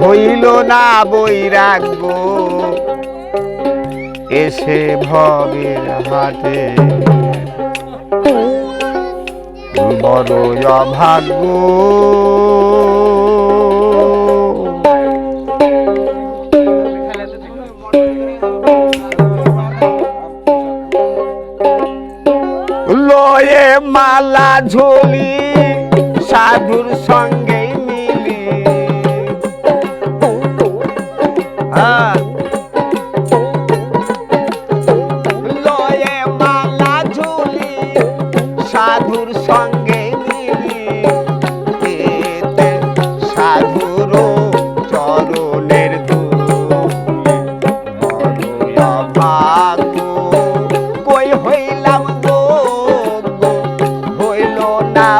হইল না বৈরাগ্য এসে ভবের হাটে বড় অভাগ্য। লয়ে মালা ঝুলি সাধুর সঙ্গে সাধুর সঙ্গে মিলি এতে সাধুর চরণের কই হইলাম হইল না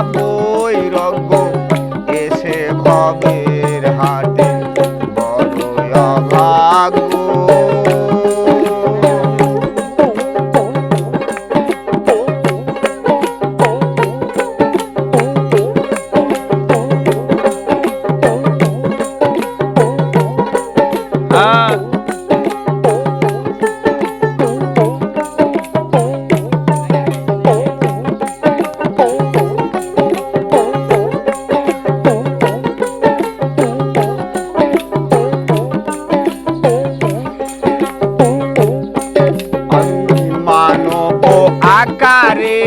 মানব আকারে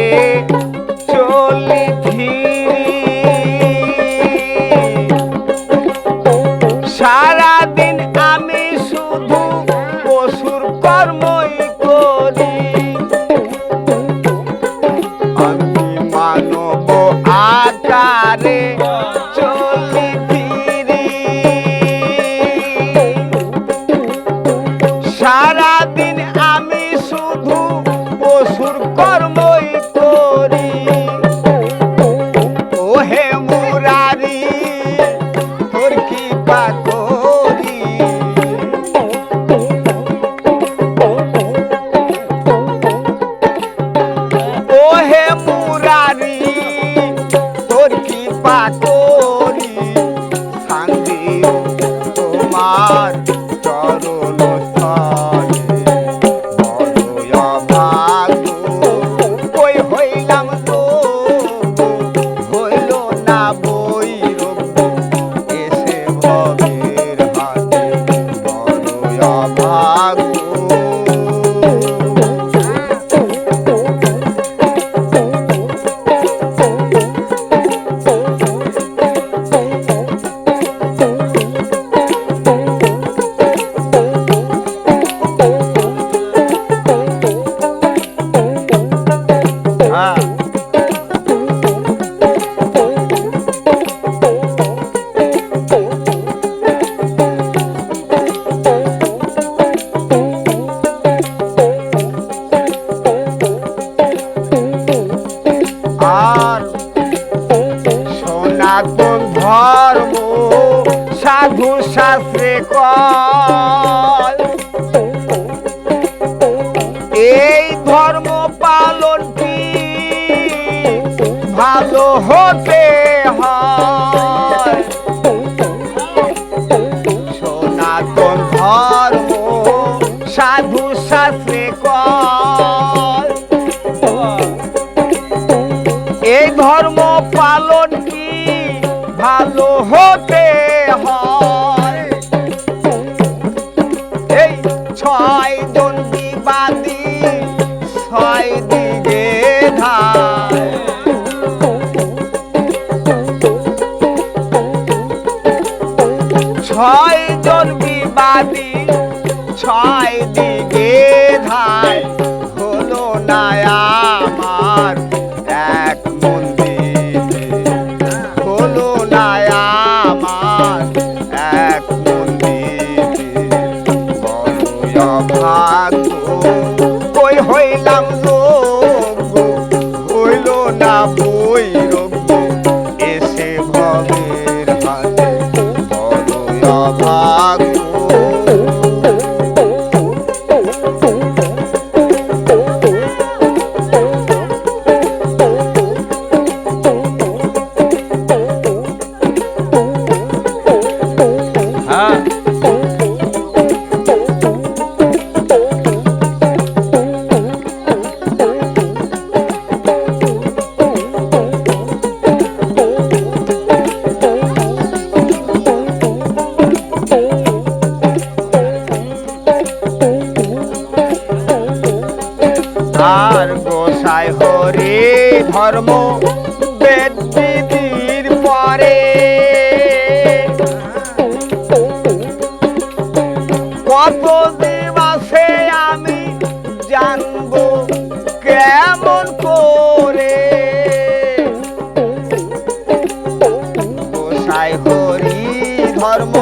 অভাগ্য শাস্ত্রে এই ধর্ম পালন কি? ভালো হতে হয়। সনাতন ধর্ম ছয় জন বিবাদী ছয় দিকে ধায় হলো না আমার এক মন্দির। হলো না আমার ধর্ম বেদির পরে। কত দিবাসে আমি জানব কেমন করে? গোসাই হরি ধর্ম